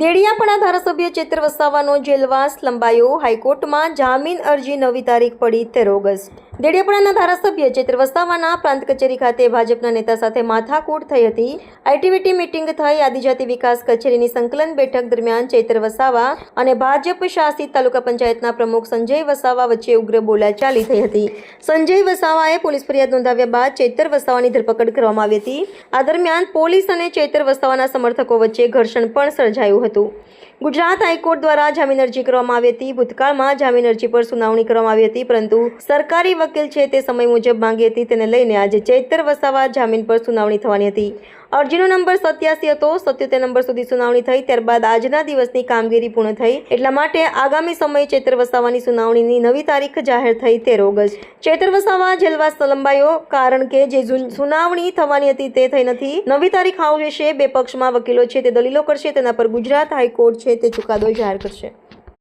દેડિયાપાડા ધારાસભ્ય ચેતર વસાવાનો જેલવાસ લંબાયો હાઈકોર્ટમાં જામીન અરજી નવી તારીખ પડી તેર ઓગસ્ટ દેડિયાપણાના ધારાસભ્ય ચેતર વસાવાના પ્રાંત કચેરી ખાતે ભાજપના નેતા સાથે માથાકૂટ થઈ હતી. આઈટીવીટી મીટિંગ થઈ આદિજાતિ વિકાસ કચેરીની સંકલન બેઠક દરમિયાન ચૈત્ર વસાવા અને ભાજપ શાસિત તાલુકા પંચાયતના પ્રમુખ સંજય વસાવા વચ્ચે ઉગ્ર બોલાચાલી થઈ હતી. સંજય વસાવાએ પોલીસ ફરિયાદ નોંધાવ્યા બાદ ચેતર વસાવાની ધરપકડ કરવામાં આવી હતી. આ દરમિયાન પોલીસ અને ચેતર વસાવાના સમર્થકો વચ્ચે ઘર્ષણ પણ સર્જાયું હતું. હતું. ગુજરાત હાઈકોર્ટ દ્વારા જામીન અરજી કરવામાં આવી હતી. ભૂતકાળમાં જામીન અરજી પર સુનાવણી કરવામાં આવી હતી, પરંતુ સરકારી વકીલ છે તે સમય મુજબ માંગી હતી. તેને લઈને આજે ચૈતર વસાવા જામીન પર સુનાવણી થવાની હતી. અરજીનો નંબર સત્યાસી હતો. સત્યોતેર નંબર સુધી સુનાવણી થઈ. ત્યારબાદ આજના દિવસની કામગીરી પૂર્ણ થઈ. એટલા માટે આગામી સમયે ચૈતર વસાવાની સુનાવણીની નવી તારીખ જાહેર થઈ તેર ઓગસ્ટ ચૈતર વસાવા જેલવાસ લંબાયો. કારણ કે જે સુનાવણી થવાની હતી તે થઈ નથી. નવી તારીખ આવશે. બે પક્ષમાં વકીલો છે તે દલીલો કરશે. તેના પર ગુજરાત હાઈકોર્ટ છે તે ચુકાદો જાહેર કરશે.